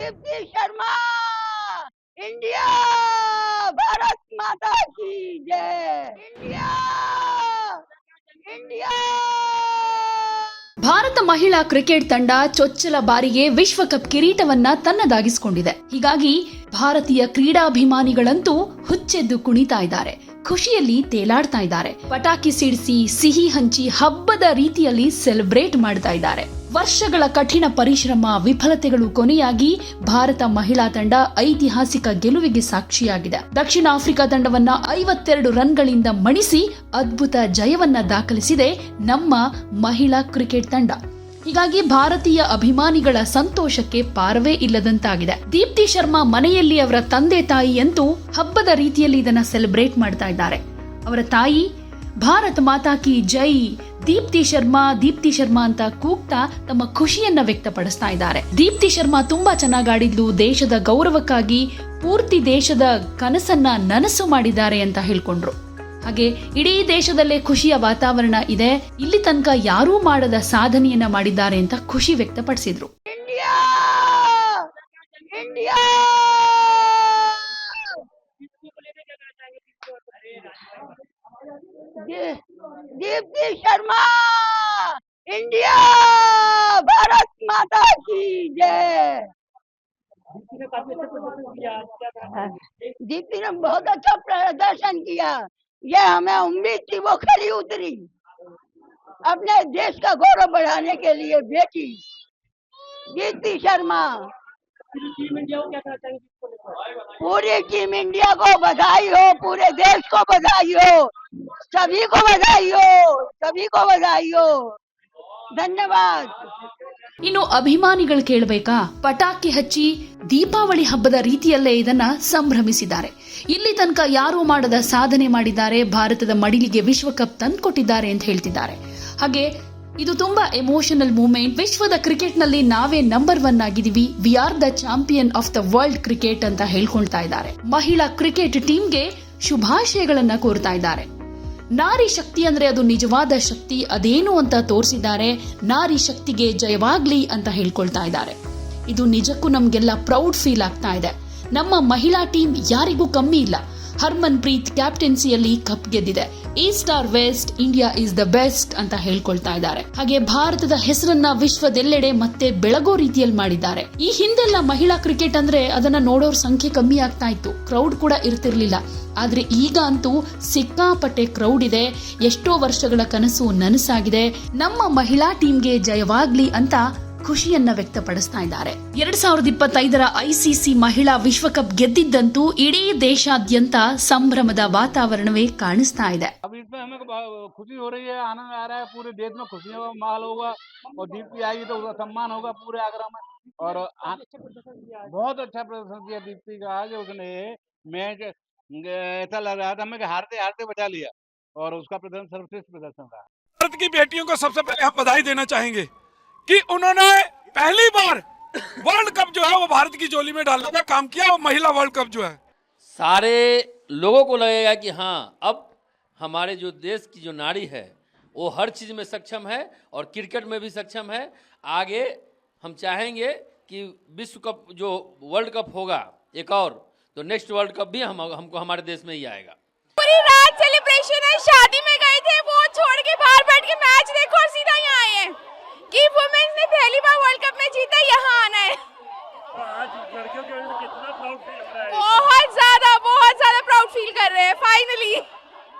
Deepti Sharma India Bharat Mata ಕಿ India Bharata ಮಹಿಳಾ cricket ತಂಡ ಚೊಚ್ಚಲ ಬಾರಿಗೆ ವಿಶ್ವಕಪ್ ಕಿರೀಟವನ್ನ ತನ್ನದಾಗಿಸಿಕೊಂಡಿದೆ. ಹೀಗಾಗಿ ಭಾರತೀಯ ಕ್ರೀಡಾಭಿಮಾನಿಗಳಂತೂ ಹುಚ್ಚೆದ್ದು ಕುಣಿತಾ ಇದ್ದಾರೆ. ಖುಷಿಯಲ್ಲಿ ತೇಲಾಡ್ತಾ ಇದ್ದಾರೆ. ಪಟಾಕಿ ಸಿಡಿಸಿ ಸಿಹಿ ಹಂಚಿ ಹಬ್ಬದ ರೀತಿಯಲ್ಲಿ ಸೆಲೆಬ್ರೇಟ್ ಮಾಡ್ತಾ ಇದ್ದಾರೆ. ವರ್ಷಗಳ ಕಠಿಣ ಪರಿಶ್ರಮ, ವಿಫಲತೆಗಳು ಕೊನೆಯಾಗಿ ಭಾರತ ಮಹಿಳಾ ತಂಡ ಐತಿಹಾಸಿಕ ಗೆಲುವಿಗೆ ಸಾಕ್ಷಿಯಾಗಿದೆ. ದಕ್ಷಿಣ ಆಫ್ರಿಕಾ ತಂಡವನ್ನ ಐವತ್ತೆರಡು ರನ್ಗಳಿಂದ ಮಣಿಸಿ ಅದ್ಭುತ ಜಯವನ್ನ ದಾಖಲಿಸಿದೆ ನಮ್ಮ ಮಹಿಳಾ ಕ್ರಿಕೆಟ್ ತಂಡ. ಹೀಗಾಗಿ ಭಾರತೀಯ ಅಭಿಮಾನಿಗಳ ಸಂತೋಷಕ್ಕೆ ಪಾರವೇ ಇಲ್ಲದಂತಾಗಿದೆ. ದೀಪ್ತಿ ಶರ್ಮಾ ಮನೆಯಲ್ಲಿ ಅವರ ತಂದೆ ತಾಯಿ ಅಂತೂ ಹಬ್ಬದ ರೀತಿಯಲ್ಲಿ ಇದನ್ನ ಸೆಲೆಬ್ರೇಟ್ ಮಾಡ್ತಾ ಇದ್ದಾರೆ. ಅವರ ತಾಯಿ, ಭಾರತ್ ಮಾತಾ ಕಿ ಜೈ ದೀಪ್ತಿ ಶರ್ಮಾ ದೀಪ್ತಿ ಶರ್ಮಾ ಅಂತ ಕೂಗ್ತಾ ತಮ್ಮ ಖುಷಿಯನ್ನ ವ್ಯಕ್ತಪಡಿಸ್ತಾ ಇದ್ದಾರೆ. ದೀಪ್ತಿ ಶರ್ಮಾ ತುಂಬಾ ಚೆನ್ನಾಗಿ ಆಡಿದ್ಲು ದೇಶದ ಗೌರವಕ್ಕಾಗಿ ಪೂರ್ತಿ ದೇಶದ ಕನಸನ್ನ ನನಸು ಮಾಡಿದ್ದಾರೆ ಅಂತ ಹೇಳ್ಕೊಂಡ್ರು. ಹಾಗೆ ಇಡೀ ದೇಶದಲ್ಲೇ ಖುಷಿಯ ವಾತಾವರಣ ಇದೆ, ಇಲ್ಲಿ ತನಕ ಯಾರೂ ಮಾಡದ ಸಾಧನೆಯನ್ನ ಮಾಡಿದ್ದಾರೆ ಅಂತ ಖುಷಿ ವ್ಯಕ್ತಪಡಿಸಿದ್ರು. दीप्ति शर्मा, इंडिया, भारत माता की जय। दीप्ति ने बहुत अच्छा प्रदर्शन किया। ये हमें उम्मीद थी, वो खरी उतरी। अपने देश का गौरव बढ़ाने के लिए बेटी, दीप्ति शर्मा। पूरी टीम इंडिया को बधाई हो, पूरे देश को बधाई हो। सभी को बधाई हो सभी को बधाई हो धन्यवाद ಇನ್ನು ಅಭಿಮಾನಿಗಳು ಕೇಳಬೇಕಾ ಪಟಾಕಿ ಹಚ್ಚಿ ದೀಪಾವಳಿ ಹಬ್ಬದ ರೀತಿಯಲ್ಲೇ ಇದನ್ನ ಸಂಭ್ರಮಿಸಿದ್ದಾರೆ ಇಲ್ಲಿ ತನಕ ಯಾರೂ ಮಾಡದ ಸಾಧನೆ ಮಾಡಿದ್ದಾರೆ ಭಾರತದ ಮಡಿಲಿಗೆ ವಿಶ್ವಕಪ್ ತಂದ್ಕೊಟ್ಟಿದ್ದಾರೆ ಅಂತ ಹೇಳ್ತಿದ್ದಾರೆ ಹಾಗೆ ಇದು ತುಂಬಾ ಎಮೋಷನಲ್ ಮೂಮೆಂಟ್ ವಿಶ್ವದ ಕ್ರಿಕೆಟ್ನಲ್ಲಿ ನಾವೇ number one ಆಗಿದೀವಿ we are the champion of the world cricket ಅಂತ ಹೇಳ್ಕೊಳ್ತಾ ಇದ್ದಾರೆ ಮಹಿಳಾ ಕ್ರಿಕೆಟ್ ಟೀಮ್ಗೆ ಶುಭಾಶಯಗಳನ್ನ ಕೋರ್ತಾ ಇದ್ದಾರೆ ನಾರಿ ಶಕ್ತಿ ಅಂದ್ರೆ ಅದು ನಿಜವಾದ ಶಕ್ತಿ, ಅದೇನು ಅಂತ ತೋರಿಸಿದ್ದಾರೆ, ನಾರಿ ಶಕ್ತಿಗೆ ಜಯವಾಗ್ಲಿ ಅಂತ ಹೇಳ್ಕೊಳ್ತಾ ಇದ್ದಾರೆ. ಇದು ನಿಜಕ್ಕೂ ನಮ್ಗೆಲ್ಲ ಪ್ರೌಡ್ ಫೀಲ್ ಆಗ್ತಾ ಇದೆ. ನಮ್ಮ ಮಹಿಳಾ ಟೀಮ್ ಯಾರಿಗೂ ಕಮ್ಮಿ ಇಲ್ಲ. ಹರ್ಮನ್ ಪ್ರೀತ್ ಕ್ಯಾಪ್ಟೆನ್ಸಿಯಲ್ಲಿ ಕಪ್ ಗೆದ್ದಿದೆ. East or west, India is the best ಅಂತ ಹೇಳ್ಕೊಳ್ತಾ ಇದ್ದಾರೆ. ಹಾಗೆ ಭಾರತದ ಹೆಸರನ್ನ ವಿಶ್ವದೆಲ್ಲೆಡೆ ಮತ್ತೆ ಬೆಳಗೋ ರೀತಿಯಲ್ಲಿ ಮಾಡಿದ್ದಾರೆ. ಈ ಹಿಂದೆಲ್ಲ ಮಹಿಳಾ ಕ್ರಿಕೆಟ್ ಅಂದ್ರೆ ಅದನ್ನ ನೋಡೋರ್ ಸಂಖ್ಯೆ ಕಮ್ಮಿ ಆಗ್ತಾ ಇತ್ತು. ಕ್ರೌಡ್ ಕೂಡ ಇರ್ತಿರ್ಲಿಲ್ಲ. ಆದ್ರೆ ಈಗ ಅಂತೂ ಸಿಕ್ಕಾಪಟ್ಟೆ ಕ್ರೌಡ್ ಇದೆ. ಎಷ್ಟೋ ವರ್ಷಗಳ ಕನಸು ನನಸಾಗಿದೆ. ನಮ್ಮ ಮಹಿಳಾ ಟೀಮ್ಗೆ ಜಯವಾಗ್ಲಿ ಅಂತ ಖುಷಿಯನ್ನ ವ್ಯಕ್ತಪಡಿಸ್ತಾ ಇದ್ದಾರೆ ಎರಡ್ ಸಾವಿರದ ಇಪ್ಪತ್ತೈದರ ಐಸಿಸಿ ಮಹಿಳಾ ವಿಶ್ವಕಪ್ ಗೆದ್ದಿದ್ದಂತೂ ಇಡೀ ದೇಶಾದ್ಯಂತ ಸಂಭ್ರಮದ ವಾತಾವರಣವೇ ಕಾಣಿಸ್ತಾ ಇದೆ अब इसमें हमें ब- खुशी हो रही है आनंद आ रहा है पूरे देश में खुशियों का माहौल होगा और दीप्ति आएगी तो उसका सम्मान होगा पूरे आगरा में और आ- बहुत अच्छा प्रदर्शन किया दीप्ति का आज उसने मैच ऐसा लग रहा था हमें कि हारते हारते बचा लिया और उसका प्रदर्शन सर्वश्रेष्ठ प्रदर्शन रहा भारत की बेटियों को सबसे पहले हम बधाई देना चाहेंगे कि उन्होंने पहली बार वर्ल्ड कप जो है वो भारत की जोली में डालने का काम किया और महिला वर्ल्ड कप जो है। सारे लोगों को लगेगा कि हाँ अब हमारे जो देश की जो नारी है वो हर चीज़ में सक्षम है और क्रिकेट में भी सक्षम है। आगे हम चाहेंगे कि विश्व कप जो वर्ल्ड कप होगा एक और तो नेक्स्ट वर्ल्ड कप भी हम हमको हमारे देश में ही आएगा। पूरी रात सेलिब्रेशन है शादी में गए थे वो छोड़ के बाहर बैठ के मैच देखो और सीधा यहाँ आए हैं कि वुमेन्स ने पहली बार वर्ल्ड कप में जीता यहाँ आना है बहुत ज़्यादा बहुत ज़्यादा प्राउड फील कर रहे हैं फाइनली